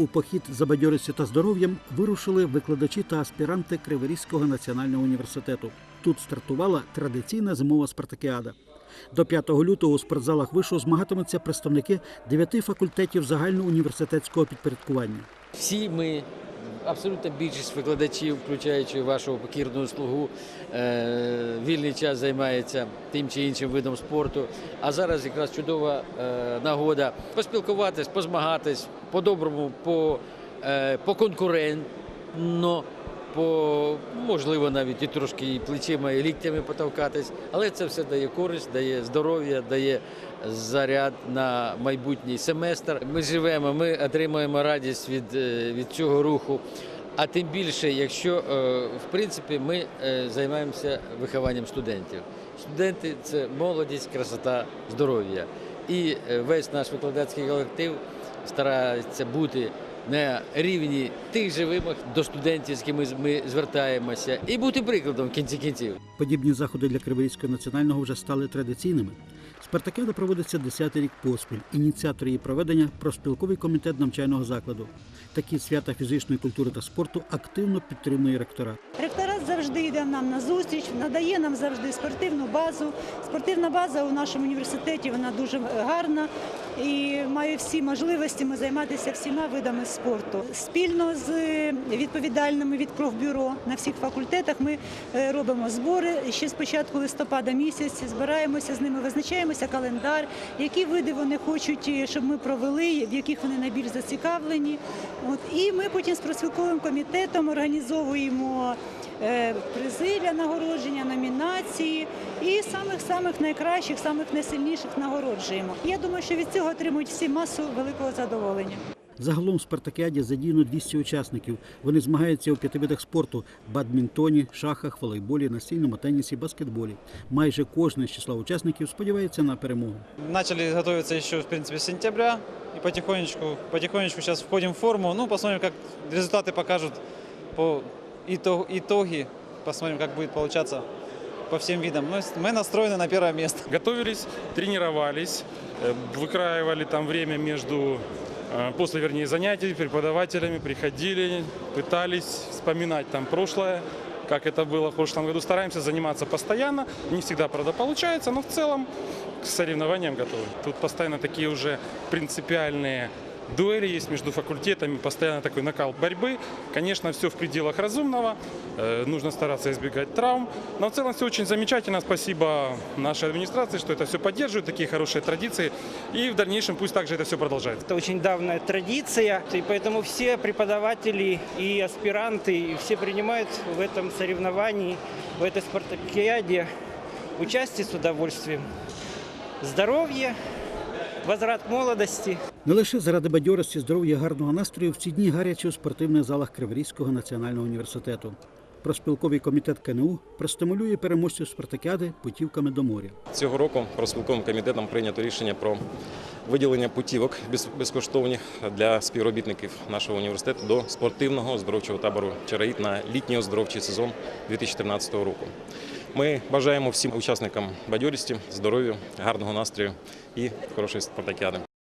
У похід за бадьорістю та здоров'ям вирушили викладачі та аспіранти Криворізького національного університету. Тут стартувала традиційна зимова спартакіада. До 5 лютого у спортзалах вишу змагатимуться представники дев'яти факультетів загальноуніверситетського підпорядкування. Всі ми, абсолютно більшість викладачів, включаючи вашого покірного слугу, е, вільний час займається тим чи іншим видом спорту. А зараз якраз чудова е, нагода поспілкуватись, позмагатись по-доброму, по конкурентно. поконкурентно, по можливо навіть і трошки і плечима, і ліктями потовкатись. Але це все дає користь, дає здоров'я, дає заряд на майбутній семестр. Ми живемо, ми отримуємо радість від, е, від цього руху. А тим більше, якщо е, в принципі ми е, займаємося вихованням студентів. Студенти це молодість, красота, здоров'я. І весь наш викладацький колектив старається бути на рівні тих же вимог до студентів, з якими ми звертаємося, і бути прикладом в кінці кінців. Подібні заходи для Криворізького національного вже стали традиційними. Спартакіада проводиться 10-й рік поспіль. Ініціатор її проведення профспілковий комітет навчального закладу. Такі свята фізичної культури та спорту активно підтримує ректорат. Ректорат завжди йде нам на зустріч, надає нам завжди спортивну базу. Спортивна база у нашому університеті вона дуже гарна і має всі можливості ми займатися всіма видами спорту. Спільно з відповідальними від профбюро на всіх факультетах ми е, робимо збори ще з початку листопада місяць. Збираємося з ними, визначаємося календар, які види вони хочуть, е, щоб ми провели, в яких вони найбільш зацікавлені. От і ми потім з просвітковим комітетом організовуємо е, призи для нагородження, номінації і самих самих найкращих, самих найсильніших нагороджуємо. Я думаю, що від цього отримують всі масу великого задоволення. Загалом в спартакіаді задіяно 200 учасників. Вони змагаються у п'яти видах спорту: бадмінтоні, шахах, волейболі, настільному тенісі, баскетболі. Майже кожен з числа учасників сподівається на перемогу. Начали готовиться еще, в принципе, с сентября. И потихонечку, потихонечку сейчас входим в форму. Ну, посмотрим, как результаты покажут по итог- итоги. Посмотрим, как будет получаться по всем видам. Мы, мы настроены на первое место. Готовились, тренировались, э, выкраивали там время между, э, после, вернее, занятий преподавателями, приходили, пытались вспоминать там прошлое, как это было в прошлом году. Стараемся заниматься постоянно, не всегда, правда, получается, но в целом к соревнованиям готовы. Тут постоянно такие уже принципиальные дуэли есть между факультетами, постоянно такой накал борьбы. Конечно, все в пределах разумного, э, нужно стараться избегать травм. Но в целом все очень замечательно. Спасибо нашей администрации, что это все поддерживает, такие хорошие традиции. И в дальнейшем пусть также это все продолжается. Это очень давняя традиция, и поэтому все преподаватели и аспиранты, и все принимают в этом соревновании, в этой спартакиаде участие с удовольствием. Здоровье, возврат молодости. Не лише заради бадьорості, здоров'я, гарного настрою в ці дні гаряче у спортивних залах Криворізького національного університету. Проспілковий комітет КНУ простимулює переможців спартакіади путівками до моря. Цього року профспілковим комітетом прийнято рішення про виділення путівок без- безкоштовних для співробітників нашого університету до спортивного оздоровчого табору Чараїт на літній оздоровчий сезон 2013 року. Ми бажаємо всім учасникам бадьорості, здоров'я, гарного настрою і хорошої спартакіади.